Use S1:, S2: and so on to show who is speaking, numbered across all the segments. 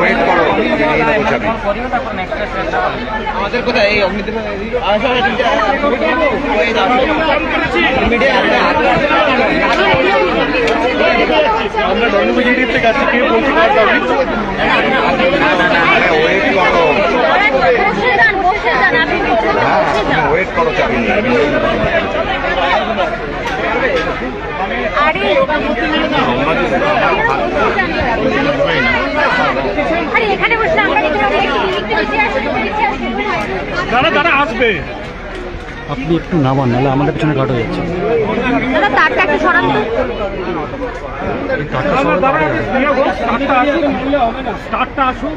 S1: Wait করো আমাদের
S2: কোথায় এই
S3: অগ্নিদেব আমরা জন্মবিজয়ীর থেকে আছি কে বলতে ওয়েট করো
S2: ওয়েট করো চাবি
S1: দাদা দাদা আসবে।
S4: আপনি একটু নামান নাহলে আমাদের পিছনে কাট হয়ে যাচ্ছে।
S3: দাদা তারটা একটু সরান তো।
S1: দাদা দাদা স্টার্টটা আসুক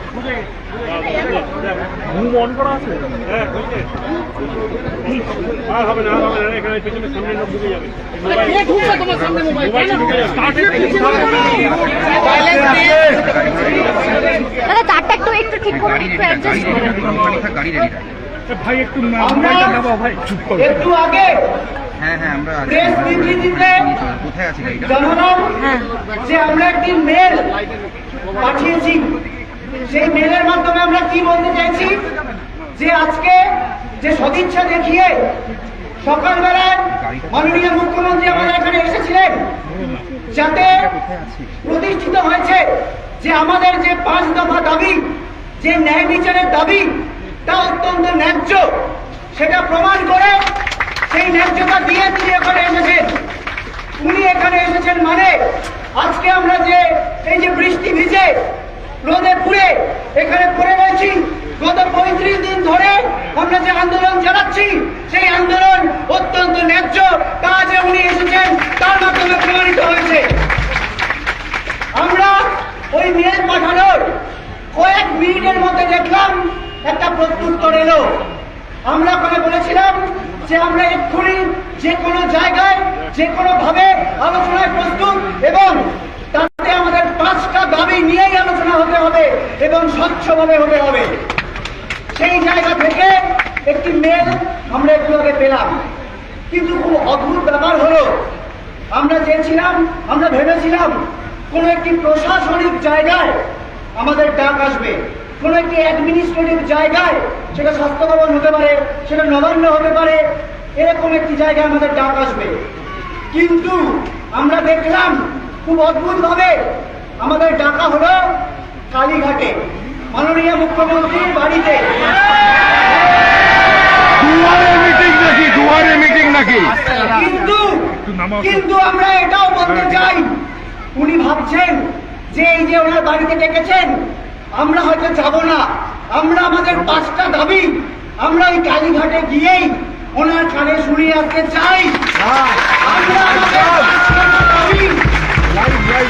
S1: মুভ অন করা আছে হ্যাঁ আর হবে না হবে না এখানে পেছনে সামনে লোক ঢুকে যাবে মোবাইল ঢুকে যাবে স্টার্ট
S3: দাদা তারটা একটু একটু ঠিক একটু অ্যাডজাস্ট
S2: রেডি
S1: ভাই একটু মোবাইলটা নামাও ভাই চুপ করো
S5: একটু আগে
S2: হ্যাঁ হ্যাঁ আমরা।
S5: প্রেস বিবৃতিতে
S2: কোথায় আছি গাড়িটা?
S3: হ্যাঁ।
S5: যে আমরা একটি মেল পাঠিয়েছি সেই মেলের মাধ্যমে আমরা কি বলতে চাইছি? যে আজকে যে সদিচ্ছা দেখিয়ে সকালবেলায় মাননীয় মুখ্যমন্ত্রী আমাদের এখানে এসেছিলেন যাতে প্রতিষ্ঠিত হয়েছে যে আমাদের যে পাঁচ দফা দাবি যে ন্যায় বিচারের দাবি তা অত্যন্ত ন্যায্য। সেটা প্রমাণ করে সেই ন্যায্যতা দিয়ে তিনি এখানে এসেছেন। উনি এখানে এসেছেন মানে আজকে আমরা যে এই যে বৃষ্টি ভিজে রোদে পুড়ে এখানে পড়ে রয়েছি, গত পঁয়ত্রিশ দিন ধরে আমরা যে আন্দোলন চালাচ্ছি, সেই আন্দোলন অত্যন্ত ন্যায্য। তা যে উনি এসেছেন, তার মাধ্যমে প্রমাণিত হয়েছে। আমরা ওই মেল পাঠানোর কয়েক মিনিটের মধ্যে দেখলাম একটা প্রত্যুত্তর এলো। আমরা ওখানে বলেছিলাম যে আমরা এক্ষুনি যে কোনো জায়গায়, যে কোনো ভাবে আলোচনায় প্রস্তুত এবং তাতে আমাদের পাঁচটা দাবি নিয়েই আলোচনা হতে হবে এবং স্বচ্ছভাবে হতে হবে। সেই জায়গা থেকে একটি মেল আমরা একটু আগে পেলাম। কিন্তু খুব অদ্ভুত ব্যাপার হলো, আমরা চেয়েছিলাম, আমরা ভেবেছিলাম কোনো একটি প্রশাসনিক জায়গায় আমাদের ডাক আসবে। কোনো একটি অ্যাডমিনিস্ট্রেটিভ জায়গায় সেটা স্বাস্থ্য ভবন হতে পারে সেটা নবান্ন হতে পারে এরকম একটি জায়গায় আমাদের ডাক আসবে। কিন্তু আমরা দেখলাম খুব অদ্ভুতভাবে আমাদের ডাকা হলো কালীঘাটে। মাননীয় মুখ্যমন্ত্রীর বাড়িতে।
S2: নাকি? দুয়ারে নাকি?
S5: কিন্তু কিন্তু আমরা এটাও বলতে চাই। উনি ভাবছেন যে এই যে ওনার বাড়িতে ডেকেছেন আমরা হয়তো যাব না। আমরা আমাদের পাঁচটা দাবি, আমরা ওই কালীঘাটে গিয়েই ওনার কানে শুনিয়ে আসতে চাই। আমরা আমাদের পাঁচটা দাবি,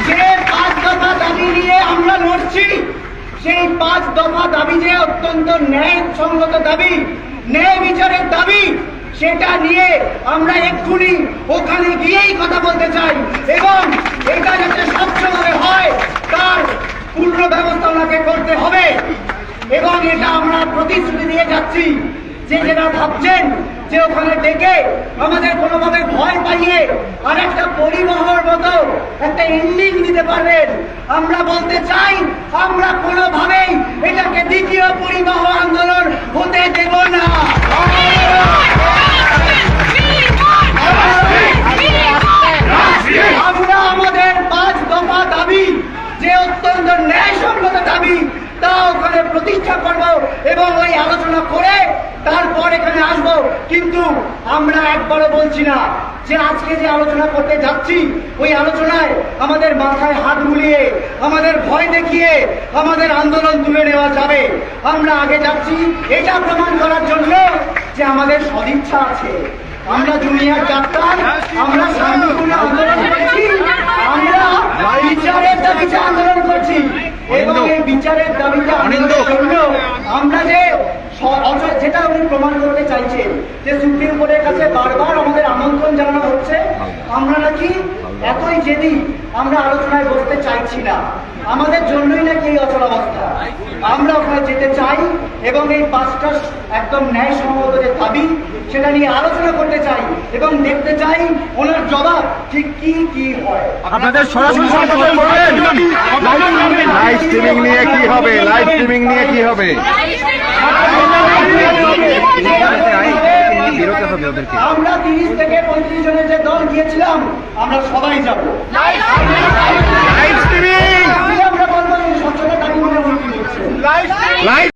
S5: যে পাঁচ দফা দাবি নিয়ে আমরা লড়ছি, সেই পাঁচ দফা দাবি যে অত্যন্ত ন্যায়সঙ্গত দাবি, ন্যায় বিচারের দাবি, সেটা নিয়ে আমরা এক্ষুনি ওখানে গিয়েই কথা বলতে চাই। এবং এটা যাতে স্বচ্ছভাবে হয়, তার পূর্ণ ব্যবস্থা ওনাকে করতে হবে। এবং এটা আমরা প্রতিশ্রুতি দিয়ে যাচ্ছি। যে যেটা ভাবছেন যে ওখানে ডেকে আমাদের কোনোভাবে ভয় পাইয়ে আর একটা পরিবহনের মতো, একটা ইঞ্জিন দিতে পারবেন, আমরা বলতে চাই, আমরা কিন্তু আমরা একবারও বলছি না যে আজকে যে আলোচনা করতে যাচ্ছি, ওই আলোচনায় আমাদের মাথায় হাত বুলিয়ে, আমাদের ভয় দেখিয়ে, আমাদের আন্দোলন তুলে নেওয়া যাবে। আমরা আগে যাচ্ছি, এটা প্রমাণ করার জন্য যে আমাদের সদিচ্ছা আছে। আমরা জুনিয়র ডাক্তার আমরা শান্তিপূর্ণ আন্দোলন করেছি, আমরা বিচারের দাবিতে আন্দোলন করছি। এবং এই বিচারের দাবিতে আন্দোলনের জন্য আমরা যে যেটা উনি প্রমাণ করতে চাইছেন যে সুপ্রিম কোর্টের কাছে বারবার আমাদের আমন্ত্রণ জানানো হচ্ছে, আমরা নাকি এতই জেদি আমরা আলোচনায় বসতে চাইছি না আমাদের জন্যই নাকি এই অচল অবস্থা। আমরা ওখানে যেতে চাই এবং এই পাঁচটা একদম ন্যায়সঙ্গত যে দাবি সেটা নিয়ে আলোচনা করতে চাই এবং দেখতে চাই ওনার জবাব ঠিক কি কি হয়।
S4: আপনাদের সরাসরি
S2: লাইভ স্ট্রিমিং নিয়ে কি হবে? লাইভ স্ট্রিমিং নিয়ে কি হবে? হবে। ওদেরকে
S5: আমরা তিরিশ থেকে পঁয়ত্রিশ জনের যে দল গিয়েছিলাম আমরা সবাই যাব। আমরা বলব স্বচ্ছতা